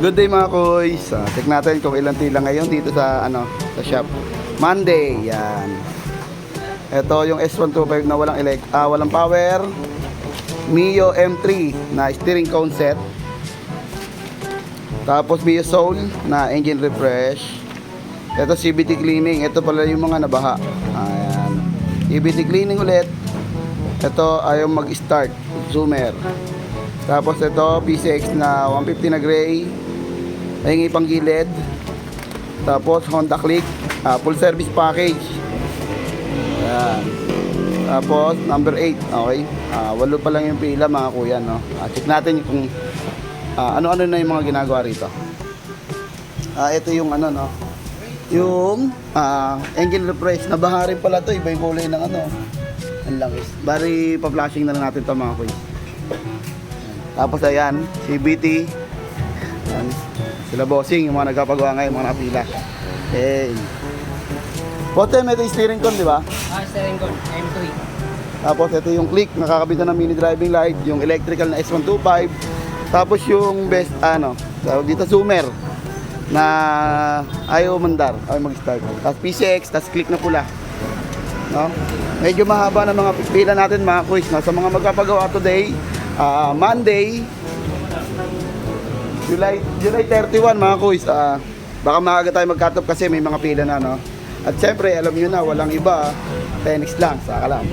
Good day mga kuys. Uh, check natin kung ilang tila ngayon dito sa ano sa shop. Monday, yan. Ito yung S125 na walang elect, ah, walang power. Mio M3 na steering cone set. Tapos Mio Soul na engine refresh. Ito CBT cleaning. Ito pala yung mga nabaha. Ayan. CBT cleaning ulit. Ito ayaw mag-start. Zoomer. Tapos ito PCX na 150 na gray. Pahingi pang gilid. Tapos Honda Click. ah, full service package. Ayan. Tapos number 8. Okay. Ah, walo pa lang yung pila mga kuya. No? Ah, check natin kung ah, ano-ano na yung mga ginagawa rito. Ah, ito yung ano no. Yung ah, engine refresh na rin pala to, iba yung kulay ng ano. Ang langis. Bari pa-flashing na lang natin to mga kuya. Tapos ayan, CBT. Ayan. Sila bossing, yung mga nagpapagawa ngayon, mga nakapila. Okay. Pote, may ito yung steering con, di ba? Ah, steering gun, M3. Tapos ito yung click, nakakabitan ng mini driving light, yung electrical na S125. Tapos yung best, ano, tawag dito zoomer na ayaw mandar, ayaw mag-start. Tapos PCX, tapos click na pula. No? Medyo mahaba na mga pila natin mga quiz. No? Sa mga magpapagawa today, ah, Monday, July, July 31 mga quiz. Ah, baka maaga tayo mag-cut off kasi may mga pila na. No? At syempre, alam nyo na, walang iba. Penix lang, saka lang.